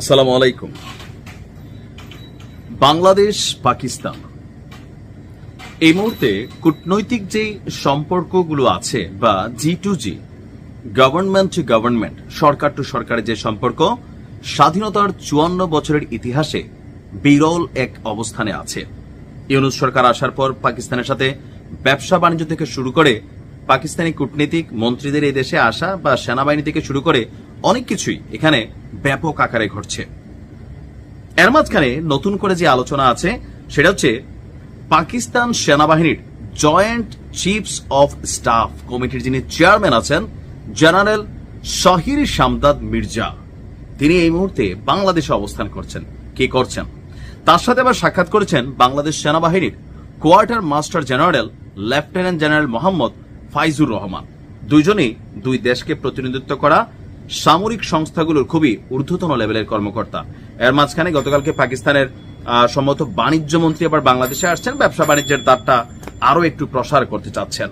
আসসালামু আলাইকুম। বাংলাদেশ, পাকিস্তান। এই মুহূর্তে কূটনৈতিক যে সম্পর্কগুলো আছে বা G to G government to government Sarkar to সরকারের যে সম্পর্ক, স্বাধীনতার চুয়ান্ন বছরের ইতিহাসে বিরল এক অবস্থানে আছে। ইউনুস সরকার আসার পর পাকিস্তানের সাথে ব্যবসা বাণিজ্য থেকে শুরু করে পাকিস্তানি কূটনীতিক মন্ত্রীদের এই দেশে আসা বা সেনাবাহিনী থেকে শুরু করে অনেক কিছুই এখানে ব্যাপক আকারে ঘটছে। এর মাঝখানে নতুন করে যে আলোচনা আছে, সেটা হচ্ছে পাকিস্তান সেনাবাহিনীর জয়েন্ট চিফস অফ স্টাফ কমিটির যিনি চেয়ারম্যান আছেন, জেনারেল শাহির শামদাদ মির্জা। তিনি এই মুহূর্তে বাংলাদেশে অবস্থান করছেন, কি করছেন? তার সাথে আবার সাক্ষাৎ করেছেন বাংলাদেশ সেনাবাহিনীর quartermaster general, lieutenant general Mohammad Faizur Rahman. দুইজনই দুই দেশকে প্রতিনিধিত্ব করা সামরিক সংস্থাগুলোর খুবই ঊর্ধ্বতন লেভেলের কর্মকর্তা। এর মাঝখানে গতকালকে পাকিস্তানের সম্ভবত বাণিজ্য মন্ত্রী আবার বাংলাদেশে আসছেন। ব্যবসা বাণিজ্যের দ্বারটা আরও একটু প্রসার করতে চাচ্ছেন।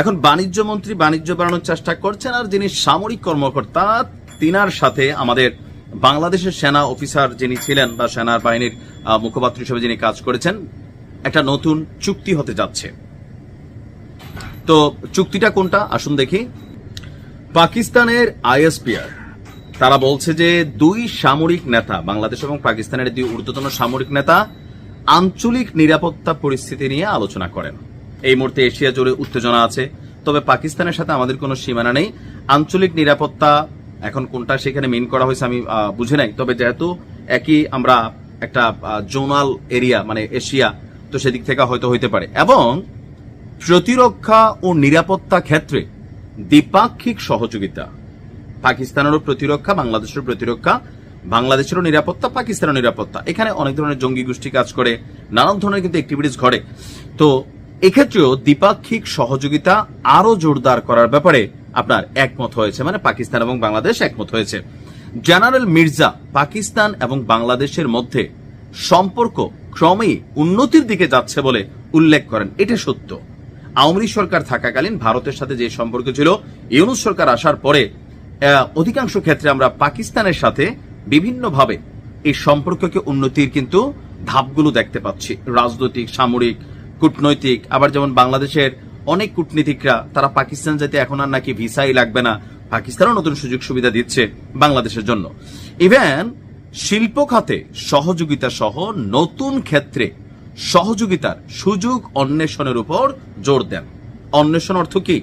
এখন বাণিজ্য মন্ত্রী বাণিজ্য বাড়ানোর চেষ্টা করছেন আর যিনি সামরিক কর্মকর্তা, তিনার সাথে আমাদের বাংলাদেশের সেনা অফিসার যিনি ছিলেন বা সেনার বাহিনীর মুখপাত্র হিসেবে যিনি কাজ করেছেন, একটা নতুন চুক্তি হতে যাচ্ছে। তো চুক্তিটা কোনটা? আসুন দেখি। পাকিস্তানের আইএসপিআর। তারা বলছে যে দুই সামরিক নেতা, বাংলাদেশ এবং পাকিস্তানের দুই ঊর্ধ্বতন সামরিক নেতা, আঞ্চলিক নিরাপত্তা পরিস্থিতি নিয়ে আলোচনা করেন। এই মুহূর্তে এশিয়া জুড়ে উত্তেজনা আছে, তবে পাকিস্তানের সাথে আমাদের কোনো সীমানা নেই। আঞ্চলিক নিরাপত্তা এখন কোনটা সেখানে মিন করা হয়েছে আমি বুঝে নাই। তবে যেহেতু একই আমরা একটা জোনাল এরিয়া মানে এশিয়া, তো সেদিক থেকে হয়তো হইতে পারে। এবং প্রতিরক্ষা ও নিরাপত্তা ক্ষেত্রে দ্বিপাক্ষিক সহযোগিতা। পাকিস্তানেরও প্রতিরক্ষা বাংলাদেশের প্রতিরক্ষা, বাংলাদেশেরও নিরাপত্তা পাকিস্তানের নিরাপত্তা। এখানে অনেক ধরনের জঙ্গি গোষ্ঠী কাজ করে, নানান ধরনের কিন্তু অ্যাক্টিভিটিস ঘটে। তো এক্ষেত্রেও দ্বিপাক্ষিক সহযোগিতা আরও জোরদার করার ব্যাপারে আপনার একমত হয়েছে মানে পাকিস্তান এবং বাংলাদেশ একমত হয়েছে। জেনারেল মির্জা পাকিস্তান এবং বাংলাদেশের মধ্যে সম্পর্ক ক্রমেই উন্নতির দিকে যাচ্ছে বলে উল্লেখ করেন। এটা সত্য। আওয়ামী সরকার থাকাকালীন ভারতের সাথে যে সম্পর্ক ছিল, ইউনুস সরকার আসার পরে অধিকাংশ ক্ষেত্রে আমরা পাকিস্তানের সাথে বিভিন্নভাবে এই সম্পর্ককে উন্নতির কিন্তু ধাপগুলো দেখতে পাচ্ছি। রাজনৈতিক, সামরিক, কূটনৈতিক, আবার যেমন বাংলাদেশের অনেক কূটনীতিকরা, তারা পাকিস্তান যেতে এখন আর নাকি ভিসাই লাগবে না। পাকিস্তানও নতুন সুযোগ সুবিধা দিচ্ছে বাংলাদেশের জন্য। ইভেন শিল্প খাতে সহযোগিতা সহ নতুন ক্ষেত্রে সহযোগিতার সুযোগ অন্বেষণের উপর জোর দেন। অন্বেষণ অর্থ কি?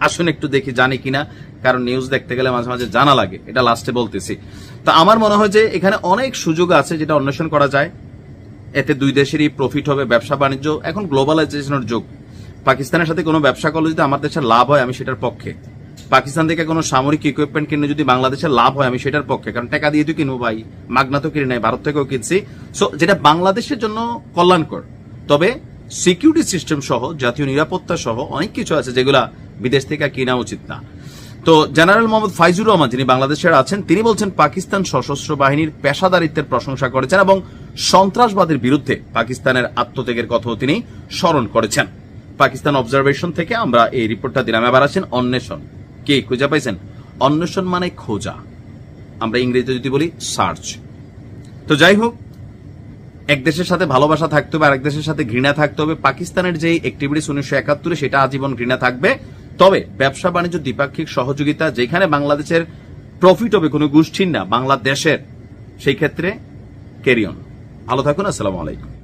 আসুন একটু দেখি জানি কিনা, কারণ নিউজ দেখতে গেলে মাঝে মাঝে জানা লাগে, এটা লাস্টে বলতেছি। তা আমার মনে হয় যে এখানে অনেক সুযোগ আছে যেটা অন্বেষণ করা যায়। এতে দুই দেশেরই প্রফিট হবে, ব্যবসা বাণিজ্য, এখন গ্লোবালাইজেশনের যুগ। পাকিস্তানের সাথে কোনো ব্যবসা করলে যদি আমার দেশের লাভ হয়, আমি সেটার পক্ষে। পাকিস্তান থেকে কোনো সামরিক ইকুইপমেন্ট কিনে যদি বাংলাদেশের লাভ হয়, আমি সেটার পক্ষে। কারণ টাকা দিয়ে তো কিনবো ভাই। মাগনা তো কিনে নাই, ভারত থেকেও কিনছি। সো যেটা বাংলাদেশের জন্য কল্যাণকর। তবে সিকিউরিটি সিস্টেম সহ, জাতীয় নিরাপত্তা সহ অনেক কিছু আছে যেগুলা বিদেশ থেকে কিনা উচিত না। তো জেনারেল মোহাম্মদ ফাইজুর রহমান, যিনি বাংলাদেশের আছেন, তিনি বলছেন পাকিস্তান সশস্ত্র বাহিনীর পেশাদারিত্বের প্রশংসা করেছেন এবং সন্ত্রাসবাদের বিরুদ্ধে পাকিস্তানের আত্মত্যাগের কথাও তিনি স্মরণ করেছেন। পাকিস্তান অবজারভেশন থেকে আমরা এই রিপোর্টটা দিলাম। এবার আছেন অন্বেষণ। কে খুঁজে পাইছেন? অন্বেষণ মানে খোঁজা। আমরা ইংরেজিতে যদি বলি সার্চ তো যাই হোক, এক দেশের সাথে ভালোবাসা থাকতে হবে, আরেক দেশের সাথে ঘৃণা থাকতে হবে। পাকিস্তানের যে অ্যাক্টিভিটিস উনিশশো একাত্তরে, সেটা আজীবন ঘৃণা থাকবে। তবে ব্যবসা বাণিজ্য দ্বিপাক্ষিক সহযোগিতা, যেখানে বাংলাদেশের প্রফিট হবে কোনো গোষ্ঠীর না, বাংলাদেশের। সেই ক্ষেত্রে ক্যারিয়ন ভালো থাকুন, আসসালামু আলাইকুম।